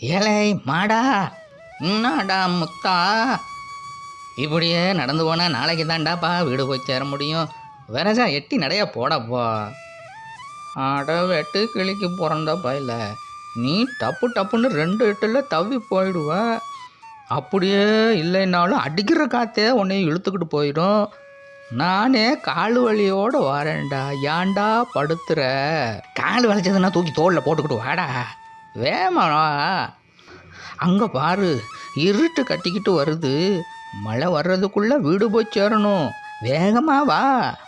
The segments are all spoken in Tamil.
ஏலே மாடா என்னடா முத்தா? இப்படியே நடந்து போனால் நாளைக்கு தாண்டாப்பா வீடு போய் சேர முடியும். விரஜா எட்டி நடைய போடப்பா. ஆட வெட்டு கிளிக்கு பிறந்தப்பா இல்லை. நீ டப்பு டப்புன்னு ரெண்டு எட்டில் தவி போயிடுவ. அப்படியே இல்லைன்னாலும் அடிக்கிற காற்றே உன்னையும் இழுத்துக்கிட்டு போயிடும். நானே கால் வலியோடு வரேன்டா. ஏன்டா படுத்துற? கால் வலிச்சதுன்னா தூக்கி தோளில் போட்டுக்கிட்டு வாடா. வேமாடா அங்கே பாரு இருட்டு கட்டிக்கிட்டு வருது. மழை வர்றதுக்குள்ளே வீடு போய் சேரணும். வேகமா வா.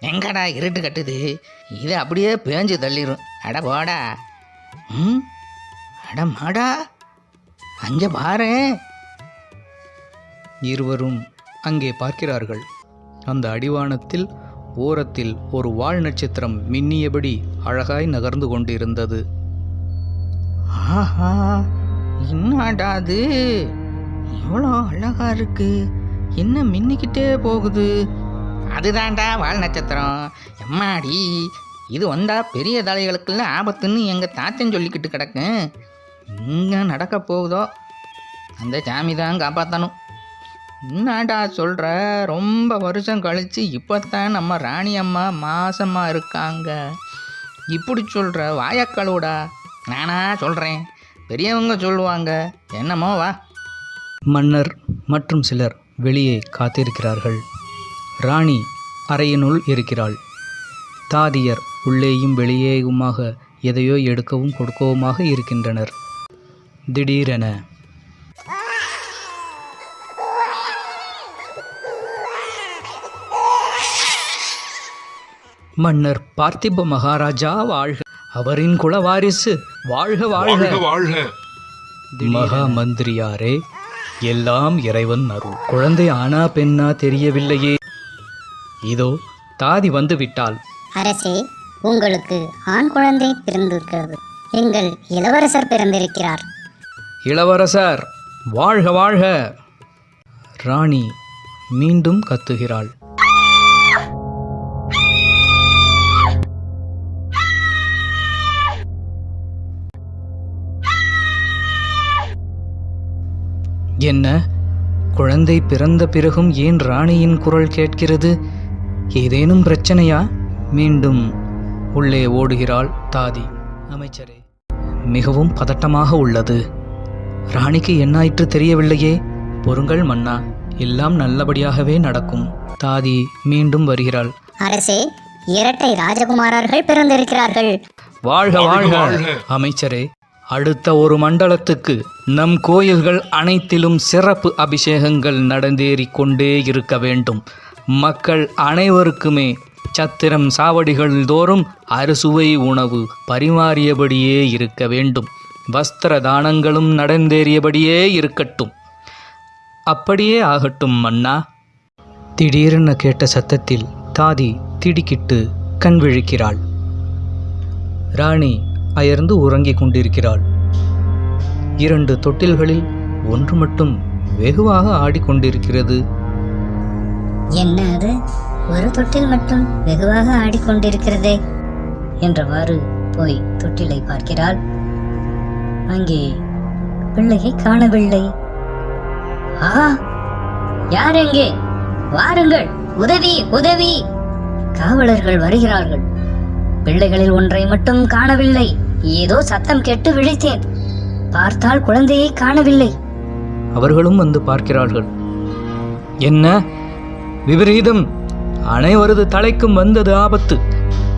எங்கடா இருட்டு கட்டுது? இது அப்படியே பேஞ்சு தள்ளிடும் அட போடா. ம்? அட மாடா. அங்கே பாரு. இருவரும் அங்கே பார்க்கிறார்கள். அந்த அடிவானத்தில் ஓரத்தில் ஒரு வால் நட்சத்திரம் மின்னியபடி அழகாய் நகர்ந்து கொண்டிருந்தது. ஆஹா என்னடா அது? இவ்வளோ அழகா இருக்கு. என்ன மின்னிக்கிட்டே போகுது? அதுதான்டா வால் நட்சத்திரம். எம்மாடி இது வந்தா பெரிய தலைகளுக்கெல்லாம் ஆபத்துன்னு எங்கள் தாத்தன் சொல்லிக்கிட்டு கிடக்கும் இங்கே நடக்க போகுதோ? அந்த சாமி தான் காப்பாற்றணும் என்னடா சொல்கிற ரொம்ப வருஷம் கழித்து இப்போ தான் நம்ம ராணி அம்மா மாசமாக இருக்காங்க. இப்படி சொல்கிற வாயக்கழுவுடா நானா சொல்கிறேன் பெரியவங்க சொல்லுவாங்க. என்னமோ வா. மன்னர் மற்றும் சிலர் வெளியே காத்திருக்கிறார்கள். ராணி அறையினுள் இருக்கிறாள். தாதியர் உள்ளேயும் வெளியேயுமாக எதையோ எடுக்கவும் கொடுக்கவுமாக இருக்கின்றனர். திடீரென மன்னர் பார்த்திப மகாராஜா வாழ்க அவரின் குல வாரிசு. வாழ்க வாழ்க. வாழ்க வாழ்க. மகா மந்திரியாரே எல்லாம் இறைவன் அருள். குழந்தை ஆனா பெண்ணா தெரியவில்லையே. இதோ தாதி வந்து விட்டாள். அரசே உங்களுக்கு ஆண் குழந்தை பிறந்திருக்கிறது. எங்கள் இளவரசர் பிறந்திருக்கிறார். இளவரசர் வாழ்க வாழ்க. ராணி மீண்டும் கத்துகிறாள். என்ன? குழந்தை பிறந்த பிறகும் ஏன் ராணியின் குரல் கேட்கிறது? ஏதேனும் பிரச்சனையா? மீண்டும் உள்ளே ஓடுகிறாள் தாதி. அமைச்சரே மிகவும் பதட்டமாக உள்ளது. ராணிக்கு என்னாயிற்று தெரியவில்லையே? பொறுங்கள் மன்னா எல்லாம் நல்லபடியாகவே நடக்கும். தாதி மீண்டும் வருகிறாள். அரசே இரட்டை ராஜகுமாரர்கள் பிறந்திருக்கிறார்கள். வாழ்க வாழ்க, வாழ்க வாழ்க. அமைச்சரே அடுத்த ஒரு மண்டலத்துக்கு நம் கோயில்கள் அனைத்திலும் சிறப்பு அபிஷேகங்கள் நடந்தேறிக்கொண்டே இருக்க வேண்டும். மக்கள் அனைவருக்குமே சத்திரம் சாவடிகள் தோறும் அறுசுவை உணவு பரிமாறியபடியே இருக்க வேண்டும். வஸ்திர தானங்களும் நடந்தேறியபடியே இருக்கட்டும். அப்படியே ஆகட்டும் மன்னா. திடீரென கேட்ட சத்தத்தில் தாதி திடுக்கிட்டு கண் விழிக்கிறாள். ராணி அயர்ந்து உறங்கிக் கொண்டிருக்கிறாள். இரண்டு தொட்டில்களில் ஒன்று மட்டும் வெகுவாக ஆடிக்கொண்டிருக்கிறது என்ன அது ஒரு தொட்டில் மட்டும் வெகுவாக ஆடிக்கொண்டிருக்கிறதே என்றவாறு போய் தொட்டிலை பார்க்கிறாள். அங்கே பிள்ளையை காணவில்லை. ஆ யார் எங்கே? வாருங்கள்! உதவி உதவி! காவலர்கள் வருகிறார்கள். பிள்ளைகளில் ஒன்றை மட்டும் காணவில்லை. ஏதோ சத்தம் கேட்டு விழித்தேன். பார்த்தால் குழந்தையை காணவில்லை. அவர்களும் வந்து பார்க்கிறார்கள். என்ன? விபரீதம். அனைவரது தலைக்கும் வந்தது ஆபத்து.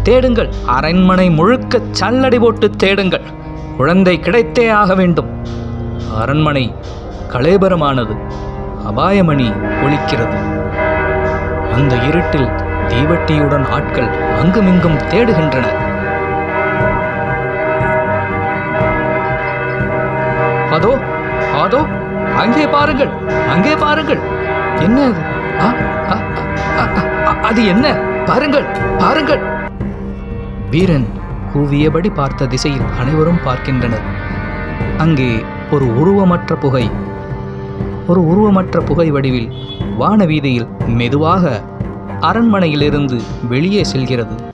தேடுங்கள். அரண்மனை முழுக்க சல்லடை போட்டு தேடுங்கள். குழந்தை கிடைத்தே ஆக வேண்டும். அரண்மனை கலேபரமானது. அபாயமணி ஒலிக்கிறது. அந்த இருட்டில் தீவட்டியுடன் ஆட்கள் அங்குமிங்கும் தேடுகின்றனர். அதோ அங்கே பாருங்கள் அங்கே பாருங்கள். என்ன அது? அது என்ன? பாருங்கள் பாருங்கள். வீரன் கூவியபடி பார்த்த திசையில் அனைவரும் பார்க்கின்றனர். அங்கே ஒரு உருவமற்ற புகை. ஒரு உருவமற்ற புகை வடிவில் வான வீதியில் மெதுவாக அரண்மனையிலிருந்து வெளியே செல்கிறது.